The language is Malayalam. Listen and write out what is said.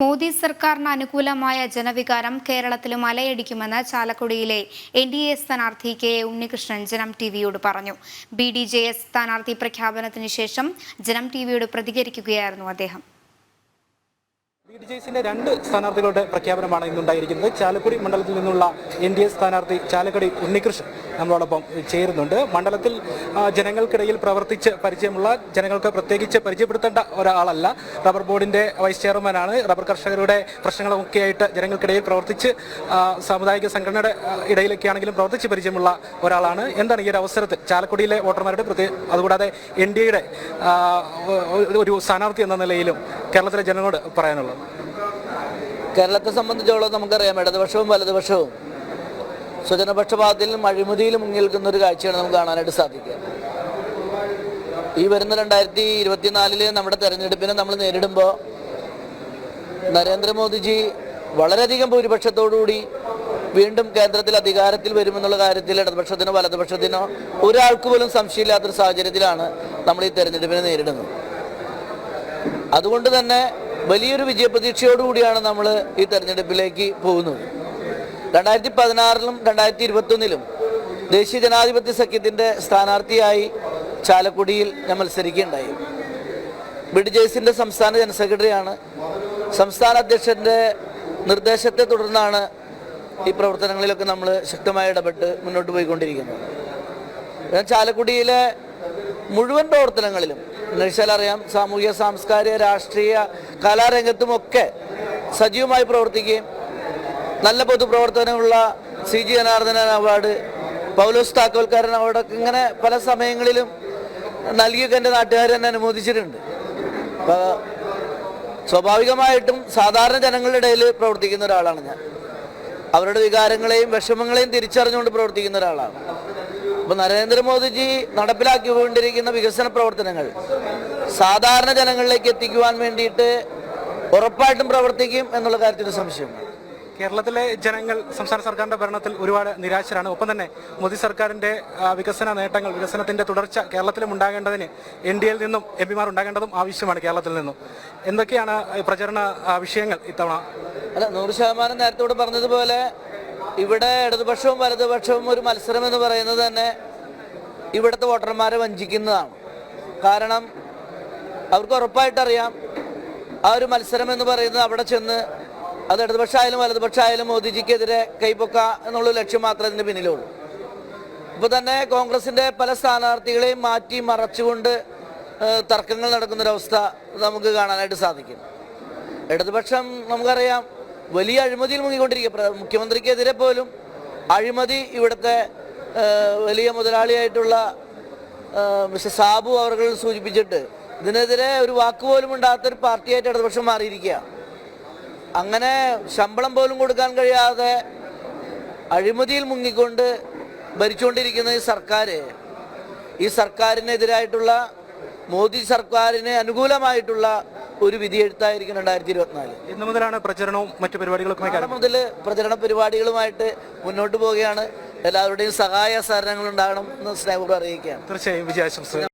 മോദി സർക്കാരിന് അനുകൂലമായ ജനവികാരം കേരളത്തിലും അലയടിക്കുമെന്ന് ചാലക്കുടിയിലെ എൻ ഡി എ സ്ഥാനാർത്ഥി കെ എ ഉണ്ണികൃഷ്ണൻ ജനം ടിവിയോട് പറഞ്ഞു. ബി ഡി ജെ എസ് സ്ഥാനാർത്ഥി പ്രഖ്യാപനത്തിന് ശേഷം ജനം ടിവിയോട് പ്രതികരിക്കുകയായിരുന്നു അദ്ദേഹം. ബി ഡി രണ്ട് സ്ഥാനാർത്ഥികളുടെ പ്രഖ്യാപനമാണ് ഇന്നുണ്ടായിരിക്കുന്നത്. ചാലക്കുടി മണ്ഡലത്തിൽ നിന്നുള്ള എൻ ഡി എ സ്ഥാനാർത്ഥി ചാലക്കുടി ഉണ്ണികൃഷ്ണൻ നമ്മളോടൊപ്പം ചേരുന്നുണ്ട്. മണ്ഡലത്തിൽ ജനങ്ങൾക്കിടയിൽ പ്രവർത്തിച്ച് പരിചയമുള്ള ജനങ്ങൾക്ക് പ്രത്യേകിച്ച് പരിചയപ്പെടുത്തേണ്ട ഒരാളല്ല. റബ്ബർ ബോർഡിന്റെ വൈസ് ചെയർമാനാണ്. റബ്ബർ കർഷകരുടെ പ്രശ്നങ്ങളൊക്കെയായിട്ട് ജനങ്ങൾക്കിടയിൽ പ്രവർത്തിച്ച് സാമുദായിക സംഘടനയുടെ ഇടയിലൊക്കെ ആണെങ്കിലും പ്രവർത്തിച്ച് പരിചയമുള്ള ഒരാളാണ്. എന്താണ് ഈ ഒരു അവസരത്തിൽ ചാലക്കുടിയിലെ വോട്ടർമാരുടെ പ്രത്യേക അതുകൂടാതെ എൻ ഡി എയുടെ ഒരു സ്ഥാനാർത്ഥി എന്ന നിലയിലും കേരളത്തിലെ ജനങ്ങളോട് പറയാനുള്ളത്? കേരളത്തെ സംബന്ധിച്ചോളം നമുക്കറിയാം ഇടതുപക്ഷവും വലതുപക്ഷവും സ്വജനപക്ഷപാതത്തിലും അഴിമതിയിലും മുങ്ങി നിൽക്കുന്ന ഒരു കാഴ്ചയാണ് നമുക്ക് കാണാനായിട്ട് സാധിക്കുക. ഈ വരുന്ന രണ്ടായിരത്തി ഇരുപത്തിനാലിൽ നമ്മുടെ തെരഞ്ഞെടുപ്പിനെ നമ്മൾ നേരിടുമ്പോൾ നരേന്ദ്രമോദിജി വളരെയധികം ഭൂരിപക്ഷത്തോടുകൂടി വീണ്ടും കേന്ദ്രത്തിൽ അധികാരത്തിൽ വരുമെന്നുള്ള കാര്യത്തിൽ ഇടതുപക്ഷത്തിനോ വലതുപക്ഷത്തിനോ ഒരാൾക്ക് പോലും സംശയമില്ലാത്തൊരു സാഹചര്യത്തിലാണ് നമ്മൾ ഈ തെരഞ്ഞെടുപ്പിനെ നേരിടുന്നത്. അതുകൊണ്ട് തന്നെ വലിയൊരു വിജയപ്രതീക്ഷയോടുകൂടിയാണ് നമ്മൾ ഈ തെരഞ്ഞെടുപ്പിലേക്ക് പോകുന്നത്. രണ്ടായിരത്തി പതിനാറിലും രണ്ടായിരത്തി ഇരുപത്തൊന്നിലും ദേശീയ ജനാധിപത്യ സഖ്യത്തിന്റെ സ്ഥാനാർത്ഥിയായി ചാലക്കുടിയിൽ ഞാൻ മത്സരിക്കുകയുണ്ടായി. ബിഡ് ജെയ്സിന്റെ സംസ്ഥാന ജനറൽ സെക്രട്ടറിയാണ് സംസ്ഥാന അധ്യക്ഷന്റെ നിർദ്ദേശത്തെ തുടർന്നാണ് ഈ പ്രവർത്തനങ്ങളിലൊക്കെ നമ്മൾ ശക്തമായി ഇടപെട്ട് മുന്നോട്ട് പോയിക്കൊണ്ടിരിക്കുന്നത്. ചാലക്കുടിയിലെ മുഴുവൻ പ്രവർത്തനങ്ങളിലും എന്ന് വെച്ചാൽ അറിയാം സാമൂഹിക സാംസ്കാരിക രാഷ്ട്രീയ കലാരംഗത്തുമൊക്കെ സജീവമായി പ്രവർത്തിക്കുകയും നല്ല പൊതുപ്രവർത്തനമുള്ള C G Janardhanan award Paulose Thakkolkaran അവാർഡൊക്കെ ഇങ്ങനെ പല സമയങ്ങളിലും നൽകിയൊക്കെ എന്റെ നാട്ടുകാർ തന്നെ അനുമോദിച്ചിട്ടുണ്ട്. അപ്പോൾ സ്വാഭാവികമായിട്ടും സാധാരണ ജനങ്ങളുടെ ഇടയിൽ പ്രവർത്തിക്കുന്ന ഒരാളാണ് ഞാൻ. അവരുടെ വികാരങ്ങളെയും വിഷമങ്ങളെയും തിരിച്ചറിഞ്ഞുകൊണ്ട് പ്രവർത്തിക്കുന്ന ഒരാളാണ്. അപ്പൊ നരേന്ദ്രമോദിജി നടപ്പിലാക്കിക്കൊണ്ടിരിക്കുന്ന വികസന പ്രവർത്തനങ്ങൾ സാധാരണ ജനങ്ങളിലേക്ക് എത്തിക്കുവാൻ വേണ്ടിയിട്ട് ഉറപ്പായിട്ടും പ്രവർത്തിക്കും എന്നുള്ള കാര്യത്തിൽ സംശയമുണ്ട് കേരളത്തിലെ ജനങ്ങൾ സംസ്ഥാന സർക്കാരിന്റെ ഭരണത്തിൽ ഒരുപാട് നിരാശരാണ്. ഒപ്പം തന്നെ മോദി സർക്കാരിന്റെ വികസന നേട്ടങ്ങൾ വികസനത്തിന്റെ തുടർച്ച കേരളത്തിലും ഉണ്ടാകേണ്ടതിന് എൻ ഡി എയിൽ നിന്നും എം പിമാർ ഉണ്ടാകേണ്ടതും ആവശ്യമാണ് കേരളത്തിൽ നിന്നും. എന്തൊക്കെയാണ് പ്രചരണ വിഷയങ്ങൾ ഇത്തവണ? അല്ല നൂറ് ശതമാനം നേരത്തോട് പറഞ്ഞതുപോലെ ഇവിടെ ഇടതുപക്ഷവും വലതുപക്ഷവും ഒരു മത്സരം എന്ന് പറയുന്നത് തന്നെ ഇവിടുത്തെ വോട്ടർമാരെ വഞ്ചിക്കുന്നതാണ്. കാരണം അവർക്ക് ഉറപ്പായിട്ടറിയാം ആ ഒരു മത്സരം എന്ന് പറയുന്നത് അവിടെ ചെന്ന് അത് ഇടതുപക്ഷമായാലും വലതുപക്ഷമായാലും മോദിജിക്കെതിരെ കൈപ്പൊക്ക എന്നുള്ള ലക്ഷ്യം മാത്രമേ അതിന്റെ പിന്നിലുള്ളൂ. ഇപ്പോൾ തന്നെ കോൺഗ്രസിന്റെ പല സ്ഥാനാർത്ഥികളെയും മാറ്റി മറച്ചുകൊണ്ട് തർക്കങ്ങൾ നടക്കുന്നൊരവസ്ഥ നമുക്ക് കാണാനായിട്ട് സാധിക്കും. ഇടതുപക്ഷം നമുക്കറിയാം വലിയ അഴിമതിയിൽ മുങ്ങിക്കൊണ്ടിരിക്കുക. മുഖ്യമന്ത്രിക്കെതിരെ പോലും അഴിമതി ഇവിടുത്തെ വലിയ മുതലാളിയായിട്ടുള്ള മിസ്റ്റർ സാബു അവർ സൂചിപ്പിച്ചിട്ട് ഇതിനെതിരെ ഒരു വാക്കുപോലും ഉണ്ടാകാത്തൊരു പാർട്ടിയായിട്ട് ഇടതുപക്ഷം മാറിയിരിക്കുക. അങ്ങനെ ശമ്പളം പോലും കൊടുക്കാൻ കഴിയാതെ അഴിമതിയിൽ മുങ്ങിക്കൊണ്ട് ഭരിച്ചുകൊണ്ടിരിക്കുന്ന ഈ സർക്കാർ ഈ സർക്കാരിനെതിരായിട്ടുള്ള മോദി സർക്കാരിന് അനുകൂലമായിട്ടുള്ള ഒരു വിധിയെഴുത്തായിരിക്കും രണ്ടായിരത്തി ഇരുപത്തിനാല് ഇന്ന് മുതലാണ് പ്രചരണവും മറ്റു പരിപാടികളൊക്കെ മുതൽ പ്രചരണ പരിപാടികളുമായിട്ട് മുന്നോട്ട് പോവുകയാണ്. എല്ലാവരുടെയും സഹായ സഹകരണങ്ങൾ ഉണ്ടാകണം എന്ന് സ്നേഹപൂർവം അറിയിക്കുകയാണ്. തീർച്ചയായും വിജയാശംസകൾ.